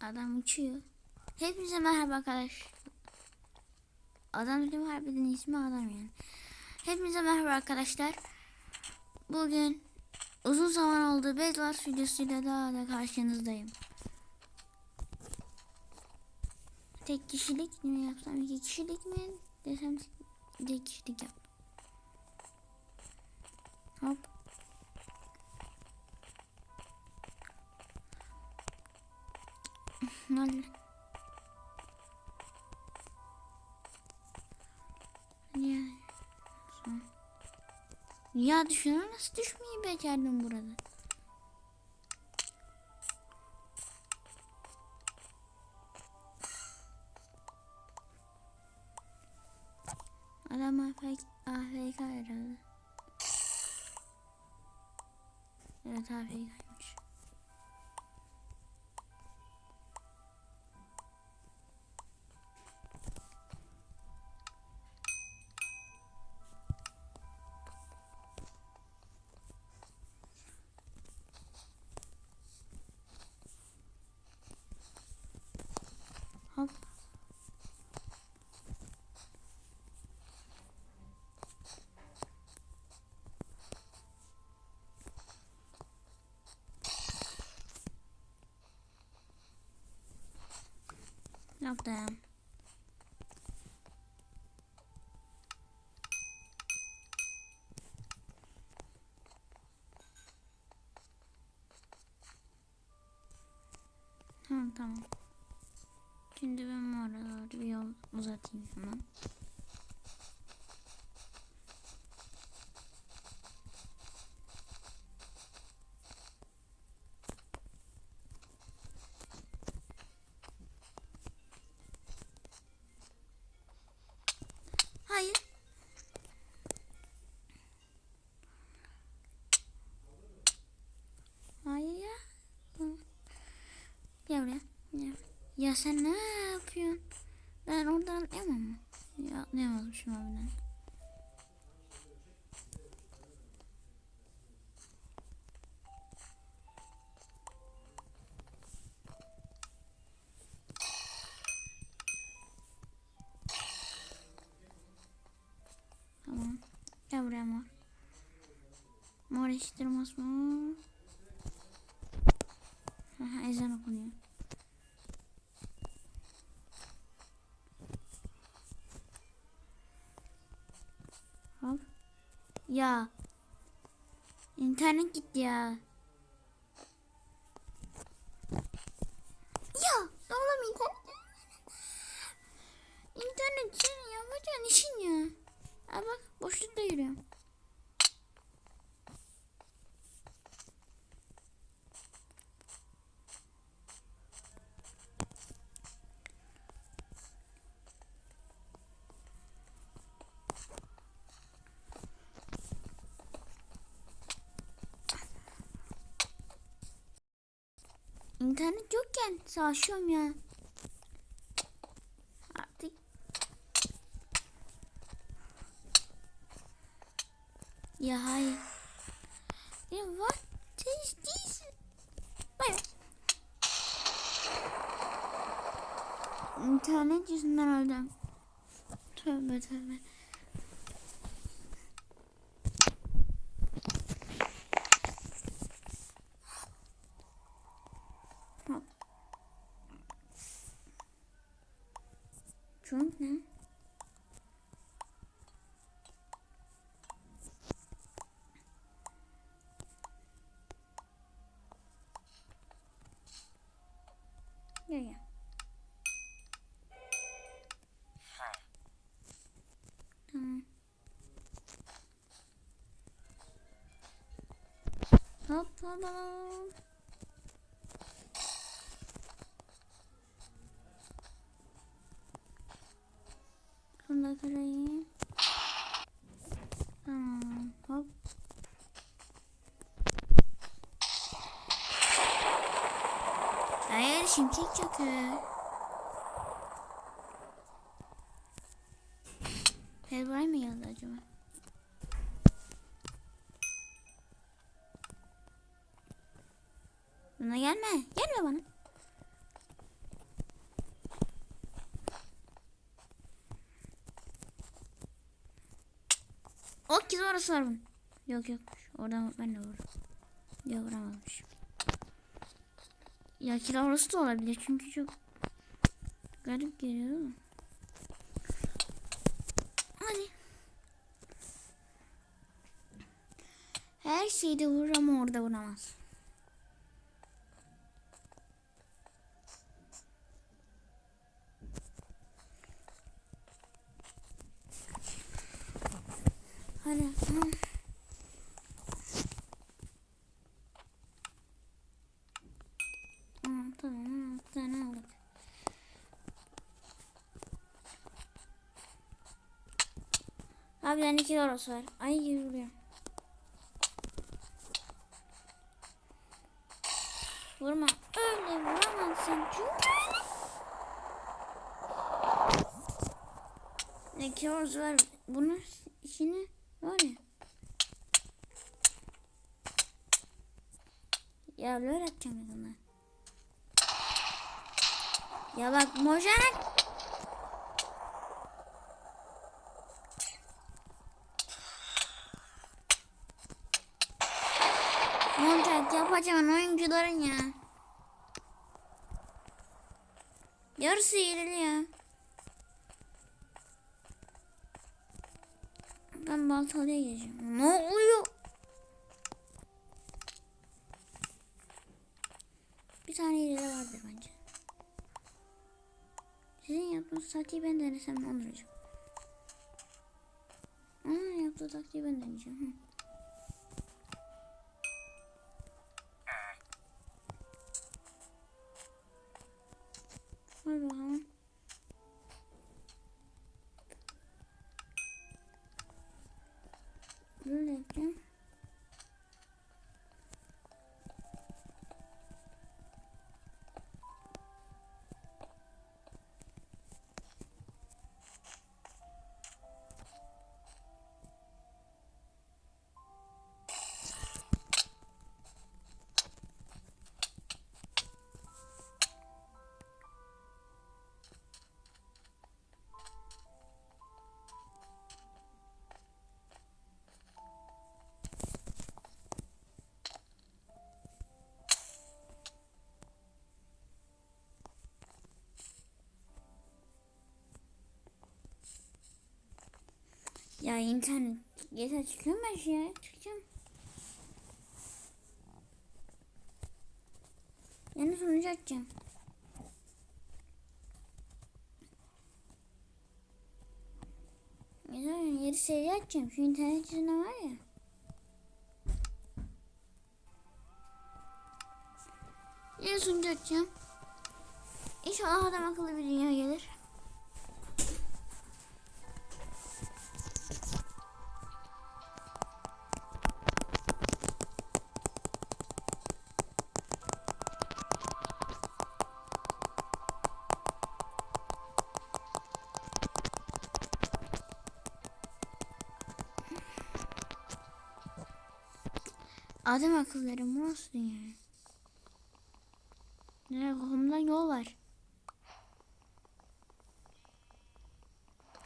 Adam uçuyor. Hepinize merhaba arkadaş. Adam dedim harbiden ismi adam yani. Hepinize merhaba arkadaşlar. Bugün uzun zaman oldu Bedwars videosuyla daha da karşınızdayım. Tek kişilik mi yapsam iki kişilik mi desem tek kişilik yap. Hop. Ya. Ya düşünün nasıl düşmeyi becerdim burada. Adam AFK, AFK herhalde. Evet AFK'ymış. Tamam. Şimdi ben bu aralarda bir yol uzatayım hemen. Hayır. Hayır ya. Hı. Gel buraya. Gel. Ya sen ne yapıyorsun? Ben oradan atlayamam mı? Ya atlayamazmışım abiden. Tamam. Gel buraya mor. Mor eşittir mor. Ya. İnternet gitti ya. Ya. Oğlum internet. İnternet senin yapacağın işin ya. Aa bak boşlukta yürüyorum. İnternet yokken savaşıyorum ya. Artık. Ya hayır. Trump ne? Gel gel. Tamam. Hop hop hop. şimşek çakıyor. Şey Helvay mı geldi acaba? Buna gelme. Gelme bana. Ok kız orası var bunun. Yok yok. Oradan ben de vururum. Yok vuramamışım. Ya kilosu da olabilir çünkü çok garip geliyor ama. Hadi. Her şeyde vurur ama orada vuramaz. Hadi. 12 orası var. Ay yürüyorum. Vurma. Öyle vuramam sen. Çünkü orası var. Bunun içine var ya. Ya lör atacağım ben ona. Ya bak mojanak Yapacağın oyuncuların ya. Yarısı yeniliyor. Ben baltalıya gireceğim. Ne oluyor? Bir tane ileri vardır bence. Sizin yaptığınız taktiği ben denesem ne olur hocam? Aa, yaptığı taktiği ben deneyeceğim. Ya internet yeter çıkıyorum ben şu ya çıkacağım. Yani sonucu açacağım. Yeter yeri seri açacağım. Şu internet yüzünden var ya. Yeni sunucu açacağım. İnşallah adam akıllı bir dünya gelir. Adam akılları bu nasıl dünya? Ne kolumdan yol var.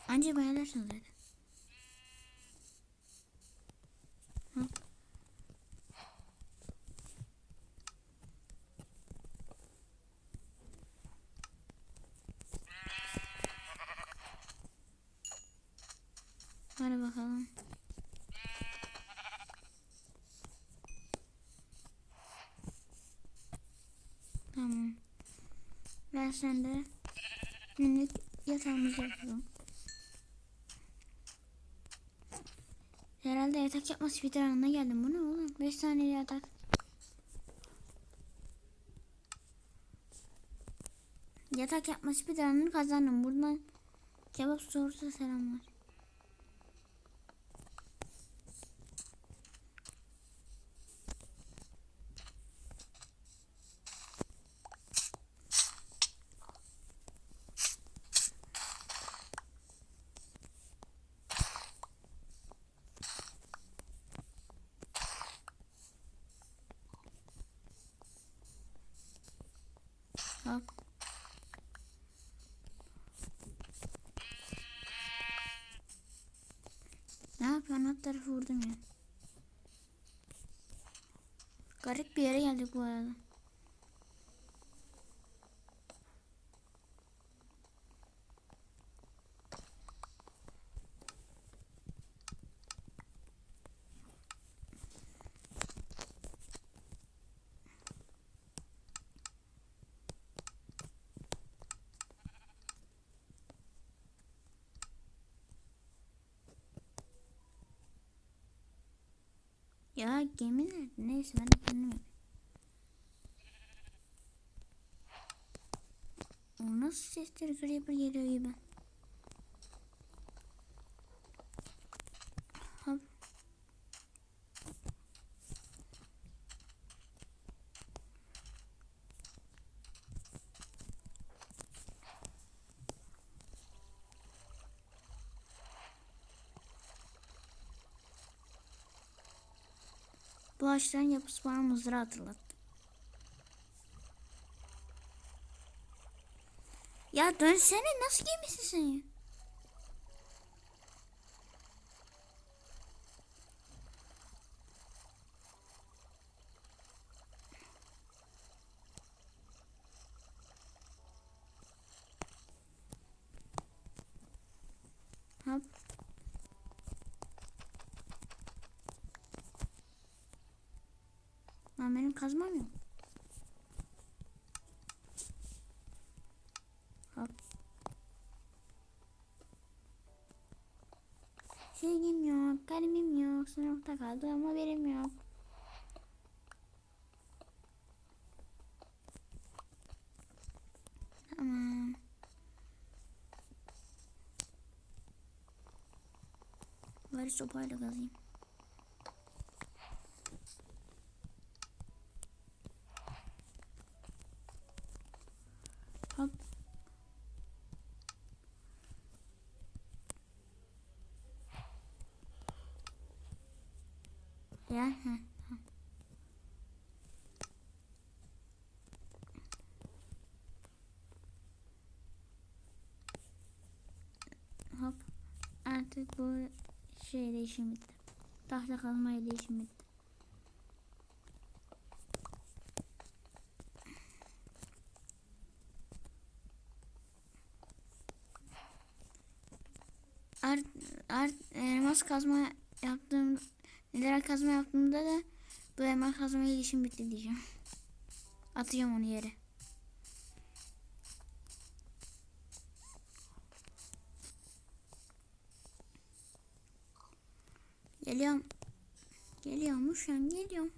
Anca beğenirsin zaten. Hı. Hadi bakalım. Tamam. Ben sen de günlük yatağımızı yapalım. Herhalde yatak yapması bir anına geldim. Bu ne oğlum? 5 tane yatak. Yatak yapması bir anını kazandım. Buradan cevap sorusu selamlar. Hop. Ne yap? yapıyorsun? Alt tarafı vurdum ya. Garip bir yere geldik bu arada. Ya gemi nerede? Neyse ben de kendim yapayım. O nasıl sesleri Creeper geliyor gibi. Hop. Bu ağaçların yapısı bana mızrağı hatırlattı. Ya dönsene nasıl gemisin sen? Hop. Lan benim kazmam yok. Hop. Sevgim yok, kalemim yok, sınıfta kaldı ama benim yok. Tamam. Bari sopayla kazayım. Hop. Ya. heh, heh. Hop. Artık bu şeyle işim bitti. Tahta kazmayla işim bitti. art, art elmas kazma yaptığım neler kazma yaptığımda da bu elmas kazma işim bitti diyeceğim. Atacağım onu yere. Geliyorum. Geliyormuş yani geliyorum.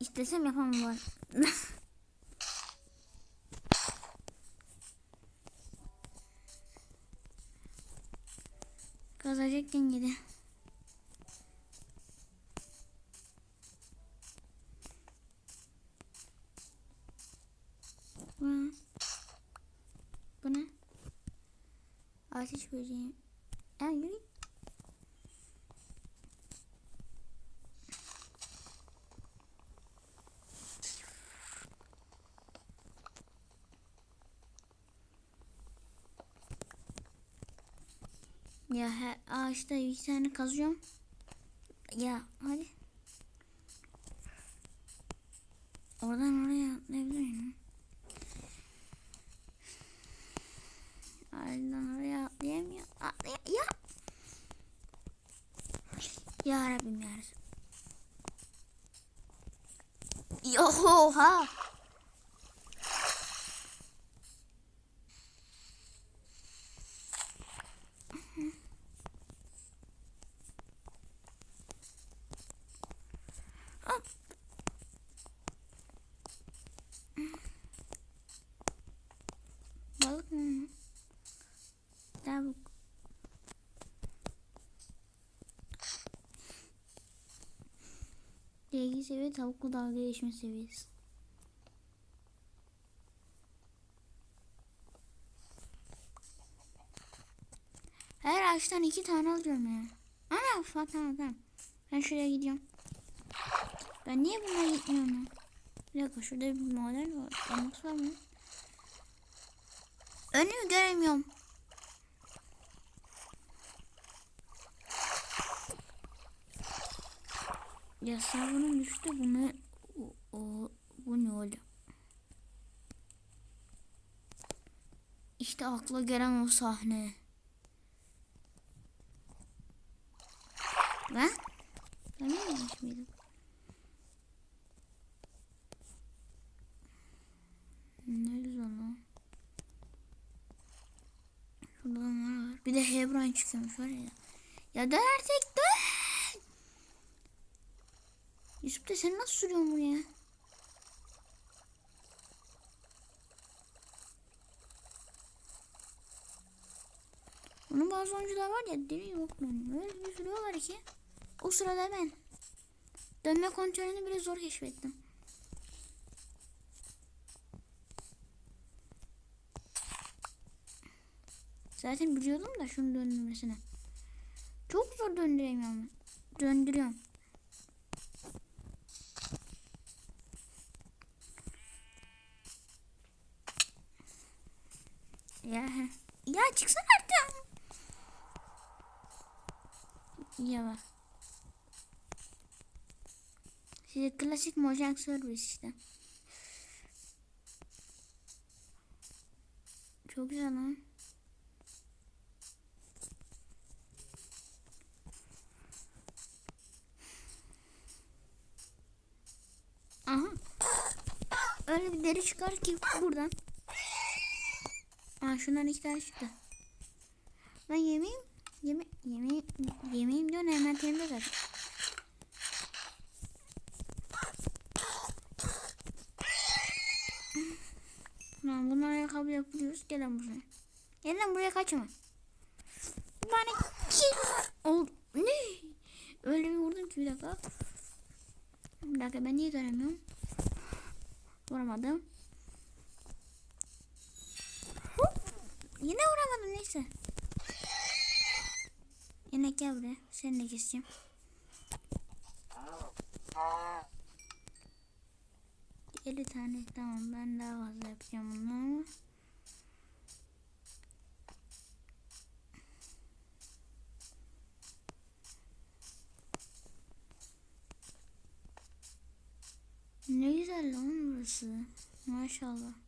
İstesem yapamam var. Kazacakken gidi. Bu ne? Bu ne? Ateş böceği. Ya yürü. git. Ya her ağaçta bir tane kazıyorum. Ya hadi. Oradan oraya atlayabilir miyim? Oraya atlayamıyor. Atlay ya. Ya Rabbim ya Resulallah. Yoha. Hop. Seviye tavuklu dalga geçme seviyesi. Her ağaçtan iki tane alıyorum ya. Ana tamam tamam. Ben şuraya gidiyorum. Ben niye buna gitmiyorum ya? Bir dakika şurada bir maden var. Var mı? Önümü göremiyorum. Ya sabunun düştü bunu o, o bu ne oldu? İşte akla gelen o sahne. Lan? Ben mi yanlış mıydım? Ne güzel lan. Şurada var? Bir de Hebrine çıkıyormuş var ya. Ya dön artık dön. Yusuf da sen nasıl sürüyorsun buraya? Bunun bazı oyuncular var ya deli yok dönüyor. Öyle bir sürüyorlar ki. O sırada ben. Dönme kontrolünü bile zor keşfettim. Zaten biliyordum da şunu döndürmesine. Çok zor döndüremiyorum. Döndürüyorum. Ya ya çıksana artık. Ya bak. Size klasik Mojang Service işte. Çok güzel lan. Aha. Öyle bir deri çıkar ki buradan. Aa şundan iki tane çıktı. Ben yemeğim yeme yemeğim yemeğim diyor hemen temizle zaten. Lan bunlar ayakkabı yapıyoruz. Gel lan buraya. Gel lan buraya kaçma. Bana kim oldu? Ne? Öyle bir vurdum ki bir dakika. Bir dakika ben niye göremiyorum? Vuramadım. Yine vuramadım neyse. Yine gel buraya. Seni de keseceğim. Elli tane tamam ben daha fazla yapacağım bunu. Ne güzel lan burası. Maşallah.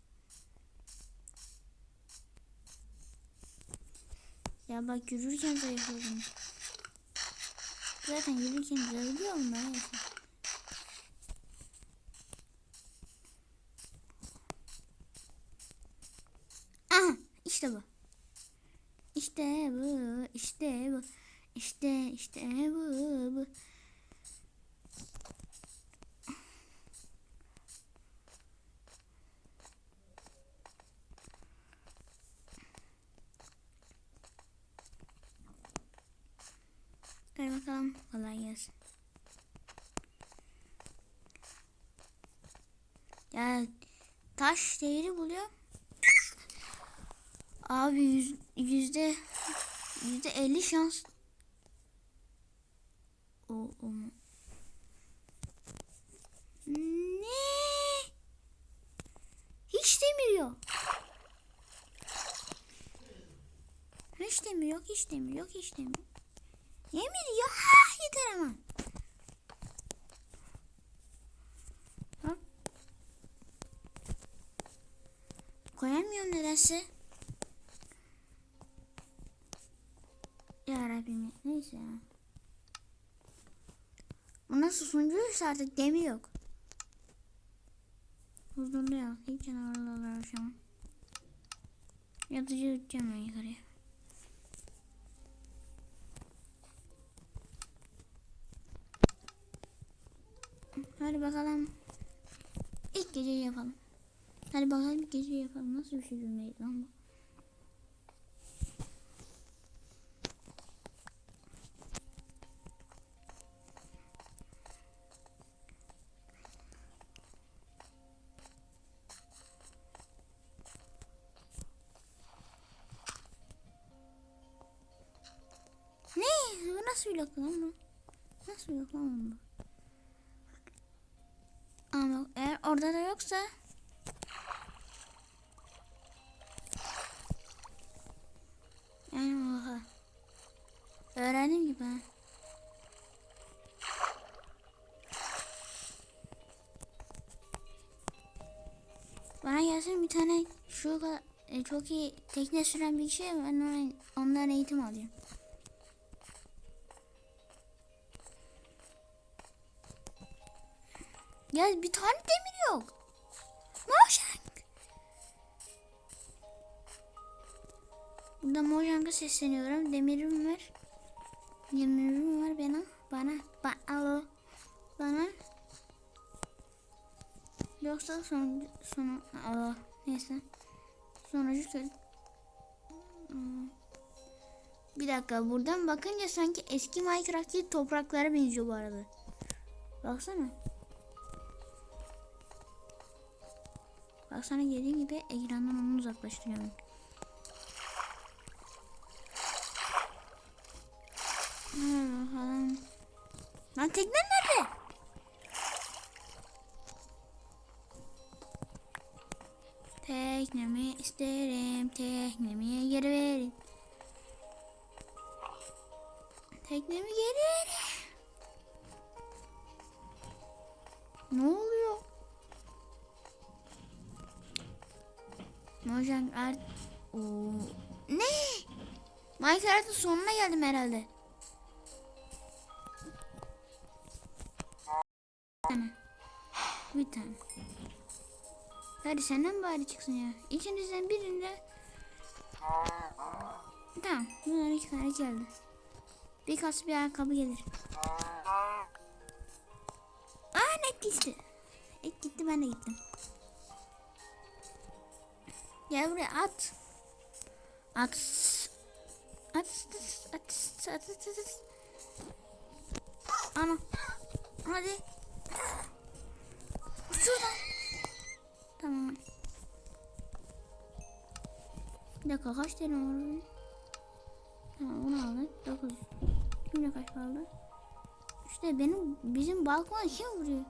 Ya bak yürürken zayıfladım. Zaten yürürken zayıflıyorum da neyse. Aha işte bu. İşte bu, işte bu. İşte işte bu, bu. Hadi bakalım. Kolay gelsin. Ya taş değeri buluyor. Abi yüz, yüzde yüzde elli şans. O, o mu? Ne? Hiç demir yok. Hiç demir yok, hiç demir yok, hiç demir yok. Yemin ya yeter ama. Hop. Koyamıyorum nedense. Ya Rabbim neyse ya. Bu nasıl sunucuysa artık demir yok. Huzurlu ya. Hiç canavarlarla uğraşamam. Yatıcı gideceğim ben yukarıya. Hadi bakalım. İlk geceyi yapalım. Hadi bakalım geceyi yapalım. Nasıl bir şey cümleydi lan? Ne? Bu nasıl bir lok lan bu? Nasıl bir lok lan bu? Ama eğer orada da yoksa Öğrendim gibi. Bana gelsin bir tane şu e, çok iyi tekne süren bir kişi ben ona, ondan eğitim alıyorum. Ya bir tane demir yok. Mojang. Burada Mojang'a sesleniyorum. Demirim var. Demirim var bana. Bana. Ba alo. Bana. Yoksa son sonu alo. Neyse. Sonucu söyle. Bir dakika buradan bakınca sanki eski Minecraft'taki topraklara benziyor bu arada. Baksana. Baksana dediğim gibi ekrandan onu uzaklaştırıyorum. Lan teknen nerede? Teknemi isterim, teknemi geri verin. Teknemi geri verin. Ne oluyor? Mojang art... Oo. Ne? Minecraft'ın sonuna geldim herhalde. Hadi senden bari çıksın ya. İçinizden birinde... Tamam. Bunlar iki tane geldi. Bir kas bir ayakkabı gelir. Aa net gitti. Et gitti ben de gittim. Gel buraya at. At. At. At. At. At. At. at. Ana. Hadi. Şuradan. Tamam. Bir dakika kaç tane var? Tamam bunu aldık. 9. Şimdi kaç kaldı? İşte benim bizim balkona kim vuruyor?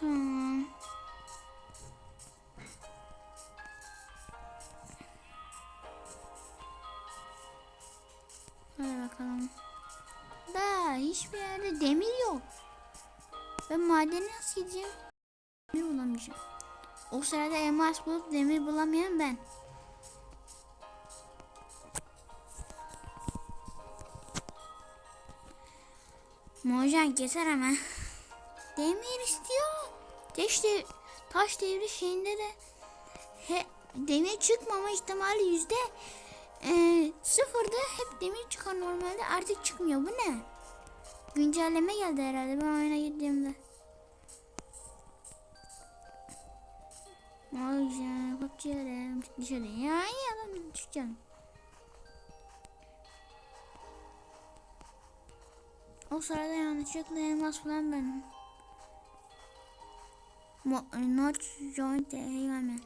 Tamam. Hadi bakalım. Da hiçbir yerde demir yok. Ben madene nasıl gideceğim? Demir bulamayacağım. O sırada elmas bulup demir bulamayan ben. Mojan keser ama. Demir istiyor. Taş, dev taş devri şeyinde de he, demir çıkmama ihtimali yüzde e, sıfırda hep demir çıkar normalde artık çıkmıyor. Bu ne? Güncelleme geldi herhalde ben oyuna girdiğimde. Mojan kapçıyorum dışarı. Ya iyi adam çıkacağım. O sırada yanlışlıkla elmas falan benim. Not joint hemen.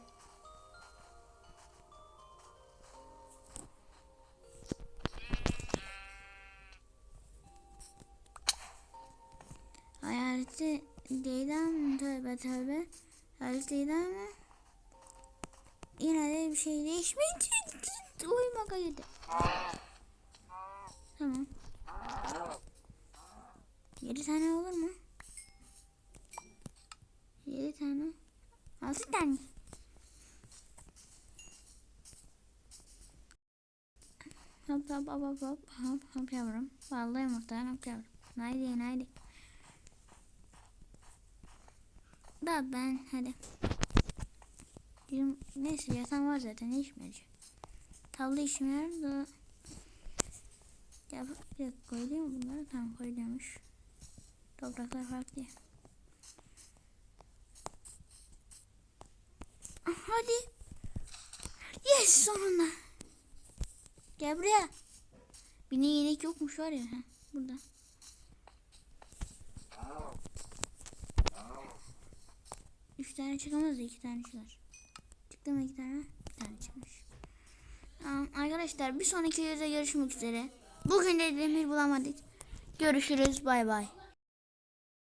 Değil ama yine de bir şey değişmedi. Uyumaka girdi. Tamam. Yedi tane olur mu? Yedi tane. Altı tane. Hop hop hop hop hop hop hop yavrum. Vallahi muhtemelen hop yavrum. Haydi haydi. Da ben hadi. Bizim, neyse yatan var zaten ne içmeyeceğim. Tavla içmiyorum da. Ya bir dakika koyuyor mu bunları? Tamam. Topraklar farklı. Hadi. Yes sonunda. Gel buraya. Bir ne yedek yokmuş var ya. Heh, burada. Üç tane çıkamaz da iki tane çıkar. Çıktı mı iki tane? Bir tane çıkmış. Tamam, arkadaşlar bir sonraki videoda görüşmek üzere. Bugün de demir bulamadık. Görüşürüz. Bay bay.